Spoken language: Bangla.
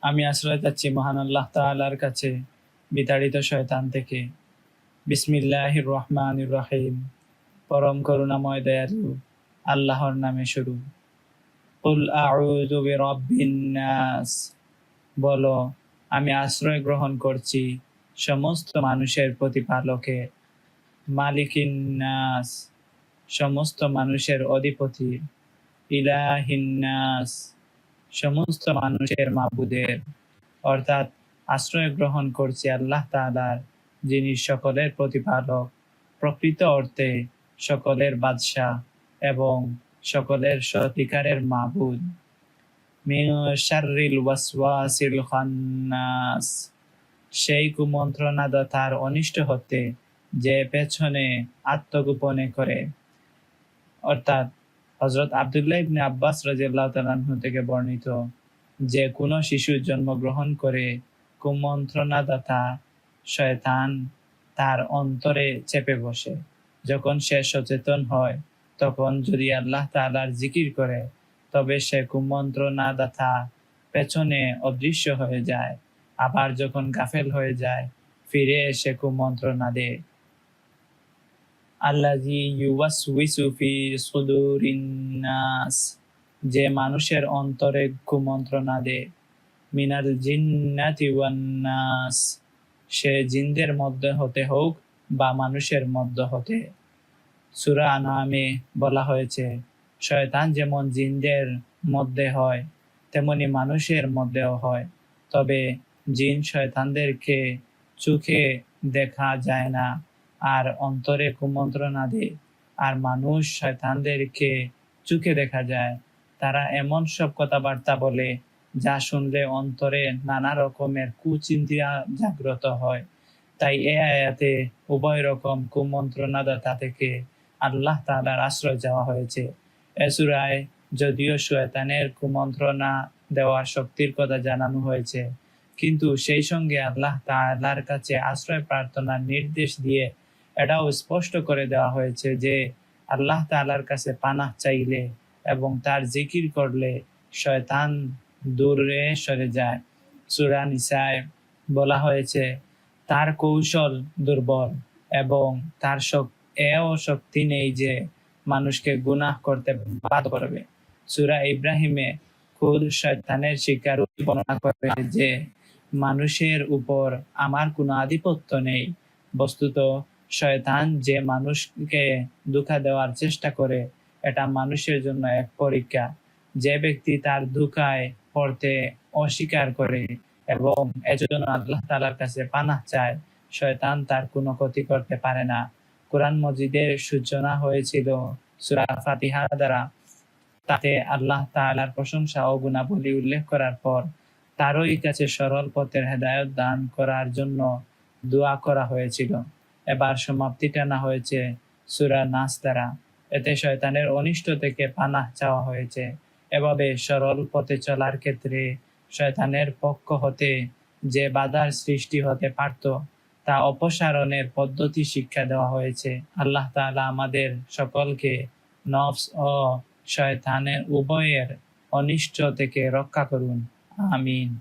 আমি আশ্রয় চাচ্ছি মহান আল্লাহ তাআলার কাছে, বিতাড়িত শয়তান থেকে। বিসমিল্লাহির রহমানির রহিম। পরম করুণাময় দয়ালু, আল্লাহর নামে শুরু। কুল বলো, আমি আশ্রয় গ্রহণ করছি সমস্ত মানুষের প্রতিপালকে মালিকিন নাস, সমস্ত মানুষের অধিপতি ইলাহিন্নাস সমস্ত মানুষের মাবুদের। অর্থাৎ আশ্রয় গ্রহণ করছি আল্লাহ তাআলার, যিনি সকলের প্রতিপালক। প্রকৃত অর্থে সকলের বাদশাহ এবং সকলের সত্যিকারের মাবুদ। শাররিল ওয়াসওয়াসিল খান্নাস। সেই কুমন্ত্রণাদাতার অনিষ্ট হতে যে পেছনে আত্মগোপনে করে। অর্থাৎ হজরত আবদুল্লাহ ইবনে আব্বাস রাজিয়াল্লাহ তালাহু থেকে বর্ণিত যে কোনো শিশু জন্মগ্রহণ করে কুমন্ত্রণাদাতা শয়তান তার অন্তরে চেপে বসে। যখন সে সচেতন হয়, তখন যদি আল্লাহ তালার জিকির করে, তবে সে কুমন্ত্রণাদাতা পেছনে অদৃশ্য হয়ে যায়। আবার যখন গাফেল হয়ে যায়, ফিরে এসে কুমন্ত্রণা দেয়। আল্লাজি ইউওয়াসউইসু ফি সুদুরিন নাস, যে মানুষের অন্তরে কুমন্ত্রণা দে, মিনাল জিন্নাতি সে জিনদের মধ্যে হতে হোক বা মানুষের মধ্যে হতে। সুরা আনামে বলা হয়েছে, শয়তান যেমন জিনদের মধ্যে হয়, তেমনি মানুষের মধ্যেও হয়। তবে জিন শয়তানদেরকে চোখে দেখা যায় না। আর অন্তরে কুমন্ত্রণা দেয়, আর মানুষ শয়তানদেরকে চোখে দেখা যায়। তারা এমন সব কথাবার্তা বলে, যা শুনলে অন্তরে নানা রকমের কুচিন্তা জাগ্রত হয়। তাই এ আয়াতে উভয় রকম কুমন্ত্রণাদাতা থেকে আল্লাহ তাআলার আশ্রয় যাওয়া হয়েছে। এসুরায় যদিও শয়তানের কুমন্ত্রণা দেওয়ার শক্তির কথা জানানো হয়েছে, কিন্তু সেই সঙ্গে আল্লাহ তাআলার কাছে আশ্রয় প্রার্থনার নির্দেশ দিয়ে এটাও স্পষ্ট করে দেওয়া হয়েছে যে আল্লাহ তাআলার কাছে পানাহ চাইলে এবং তার জিকির করলে শয়তান দূরে সরে যায়। সূরা নিসায় বলা হয়েছে, তার কৌশল দুর্বল এবং তার এও শক্তি নেই যে মানুষকে গুনাহ করতে বাধ্য করবে। সুরা ইব্রাহিমে খুদ শয়তানের শিকার বর্ণনা করে যে, মানুষের উপর আমার কোনো আধিপত্য নেই। বস্তুত শয়তান যে মানুষকে ধোঁকা দেওয়ার চেষ্টা করে, এটা মানুষের জন্য এক পরীক্ষা। যে ব্যক্তি তার ধোঁকায় পড়তে অস্বীকার করে এবং এজন্য আল্লাহ তালার কাছে পানাহ চায়, শয়তান তার কোনো ক্ষতি করতে পারে না। কোরআন মজিদের সূচনা হয়েছিল সুরা ফাতিহা দ্বারা। তাতে আল্লাহ তালার প্রশংসা ও গুণাবলী উল্লেখ করার পর তারই কাছে সরল পথের হেদায়ত দান করার জন্য দোয়া করা হয়েছিল। এবার সমাপ্তি টানা হয়েছে। সুরা নাস দ্বারা এতে শয়তানের অনিষ্ট থেকে পানাহ চাওয়া হয়েছে। এভাবে সরল পথে চলার ক্ষেত্রে শয়তানের পক্ষ হতে যে বাধার সৃষ্টি হতে পারত, তা অপসারণের পদ্ধতি শিক্ষা দেওয়া হয়েছে। আল্লাহ তাআলা আমাদের সকলকে নফস ও শয়তানের উভয়ের অনিষ্ট থেকে রক্ষা করুন। আমিন।